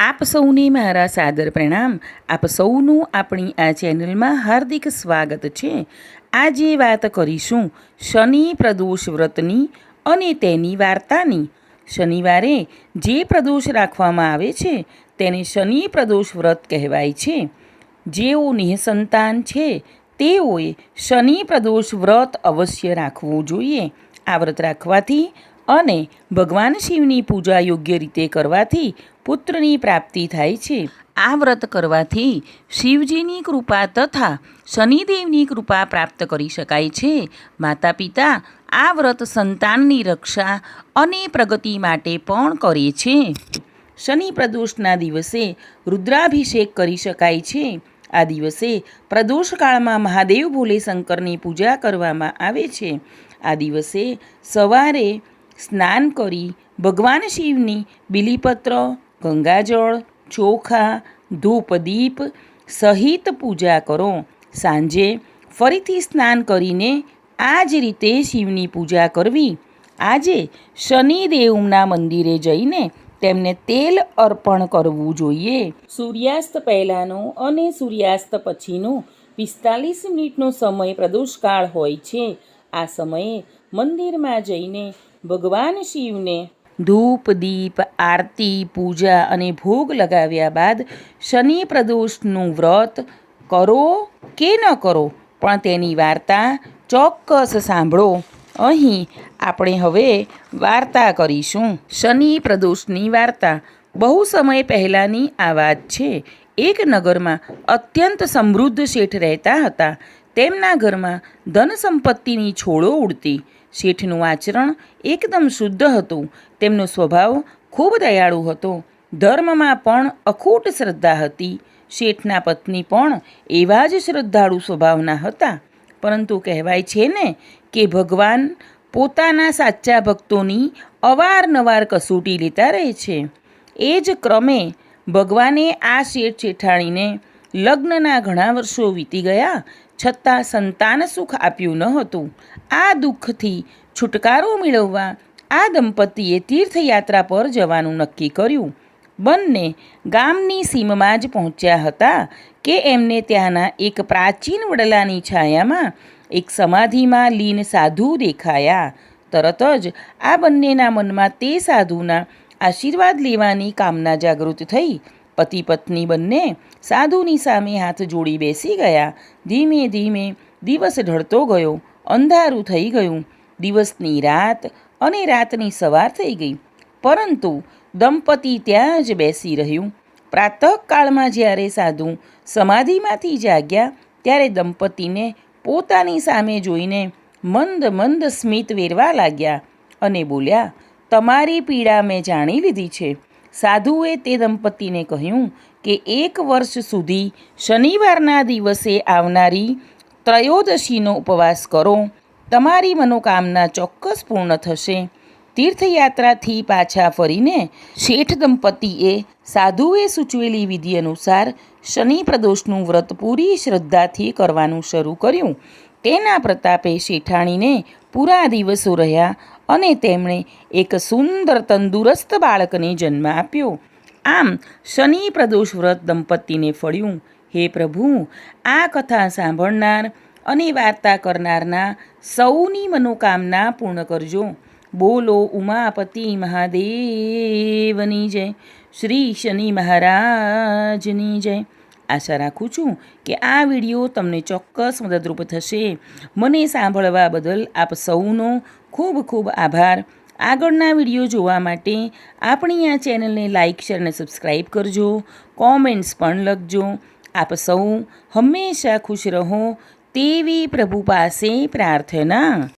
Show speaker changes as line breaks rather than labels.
આપ સૌને મારા સાદર પ્રણામ. આપ સૌનું આપણી આ ચેનલમાં હાર્દિક સ્વાગત છે. આજે વાત કરીશું શનિ પ્રદોષ વ્રતની અને તેની વાર્તાની. શનિવારે જે પ્રદોષ રાખવામાં આવે છે, તેને શનિ પ્રદોષ વ્રત કહેવાય છે. જેઓ નિઃસંતાન છે, તેઓએ શનિ પ્રદોષ વ્રત અવશ્ય રાખવું જોઈએ. આ વ્રત રાખવાથી અને ભગવાન શિવની પૂજા યોગ્ય રીતે કરવાથી પુત્રની પ્રાપ્તિ થાય છે. આ વ્રત કરવાથી શિવજીની કૃપા તથા શનિદેવની કૃપા પ્રાપ્ત કરી શકાય છે. માતા પિતા આ વ્રત સંતાનની રક્ષા અને પ્રગતિ માટે પણ કરે છે. શનિ પ્રદોષના દિવસે રુદ્રાભિષેક કરી શકાય છે. આ દિવસે પ્રદોષકાળમાં મહાદેવ ભોલે શંકરની પૂજા કરવામાં આવે છે. આ દિવસે સવારે સ્નાન કરી ભગવાન શિવની બિલીપત્ર, ગંગાજળ, ચોખા, ધૂપ, દીપ સહિત પૂજા કરો. સાંજે ફરીથી સ્નાન કરીને આ જ રીતે શિવની પૂજા કરવી. આજે શનિદેવના મંદિરે જઈને તેમને તેલ અર્પણ કરવું જોઈએ. સૂર્યાસ્ત પહેલાંનો અને સૂર્યાસ્ત પછીનો પિસ્તાલીસ મિનિટનો સમય પ્રદોષકાળ હોય છે. આ સમયે મંદિરમાં જઈને ભગવાન શિવને ધૂપ, દીપ, આરતી, પૂજા અને ભોગ લગાવ્યા બાદ શનિ પ્રદોષનું વ્રત કરો કે ન કરો, પણ તેની વાર્તા ચોક્કસ સાંભળો. અહીં આપણે હવે વાર્તા કરીશું. શનિ પ્રદોષની વાર્તા. બહુ સમય પહેલાંની આ વાત છે. એક નગરમાં અત્યંત સમૃદ્ધ શેઠ રહેતા હતા. તેમના ઘરમાં ધન સંપત્તિની છોડો ઉડતી. શેઠનું આચરણ એકદમ શુદ્ધ હતું. તેમનો સ્વભાવ ખૂબ દયાળુ હતો. ધર્મમાં પણ અખૂટ શ્રદ્ધા હતી. શેઠના પત્ની પણ એવા જ શ્રદ્ધાળુ સ્વભાવના હતા. પરંતુ કહેવાય છે ને કે ભગવાન પોતાના સાચા ભક્તોની અવારનવાર કસોટી લેતા રહે છે. એ જ ક્રમે ભગવાને આ શેઠ શેઠાણીને લગ્નના ઘણા વર્ષો વીતી ગયા, છતાં સંતાન સુખ આપ્યું ન હતું. આ દુઃખથી છુટકારો મેળવવા આ દંપતીએ તીર્થયાત્રા પર જવાનું નક્કી કર્યું. બંને ગામની સીમમાં જ પહોંચ્યા હતા કે એમને ત્યાંના એક પ્રાચીન વડલાની છાયામાં એક સમાધિમાં લીન સાધુ દેખાયા. તરત જ આ બંનેના મનમાં તે સાધુના આશીર્વાદ લેવાની કામના જાગૃત થઈ પતિ પત્ની બંને સાધુની સામે હાથ જોડી બેસી ગયા. ધીમે ધીમે દિવસ ઢળતો ગયો. અંધારું થઈ ગયું. દિવસની રાત અને રાતની સવાર થઈ ગઈ. પરંતુ દંપતી ત્યાં જ બેસી રહ્યું. પ્રાતઃકાળમાં જ્યારે સાધુ સમાધિમાંથી જાગ્યા, ત્યારે દંપતીને પોતાની સામે જોઈને મંદ મંદ સ્મિત વેરવા લાગ્યા અને બોલ્યા, તમારી પીડા મેં જાણી લીધી છે. સાધુએ તે દંપતીને કહ્યું કે એક વર્ષ સુધી શનિવારના દિવસે આવનારી ત્રયોદશીનો ઉપવાસ કરો. તમારી મનોકામના ચોક્કસ પૂર્ણ થશે. તીર્થયાત્રાથી પાછા ફરીને શેઠ દંપતીએ સાધુએ સૂચવેલી વિધિ અનુસાર શનિ પ્રદોષનું વ્રત પૂરી શ્રદ્ધાથી કરવાનું શરૂ કર્યું. તેના પ્રતાપે શેઠાણીને પૂરા દિવસો રહ્યા અને તેમણે એક સુંદર તંદુરસ્ત બાળકને જન્મ આપ્યો. આમ શનિ પ્રદોષ વ્રત દંપતીને ફળ્યું. હે પ્રભુ, આ કથા સાંભળનાર અને વાર્તા કરનારના સૌની મનોકામના પૂર્ણ કરજો. બોલો ઉમાપતિ મહાદેવની જય. શ્રી શનિ મહારાજની જય. આશા રાખું છું કે આ વીડિયો તમને ચોક્કસ મદદરૂપ થશે. મને સાંભળવા બદલ આપ સૌનો ખૂબ ખૂબ આભાર. આગળના વીડિયો જોવા માટે આપણી આ ચેનલને લાઇક, શેર અને સબસ્ક્રાઈબ કરજો. કોમેન્ટ્સ પણ લખજો. આપ સૌ હંમેશા ખુશ રહો. તેવી પ્રભુ પાસે પ્રાર્થના.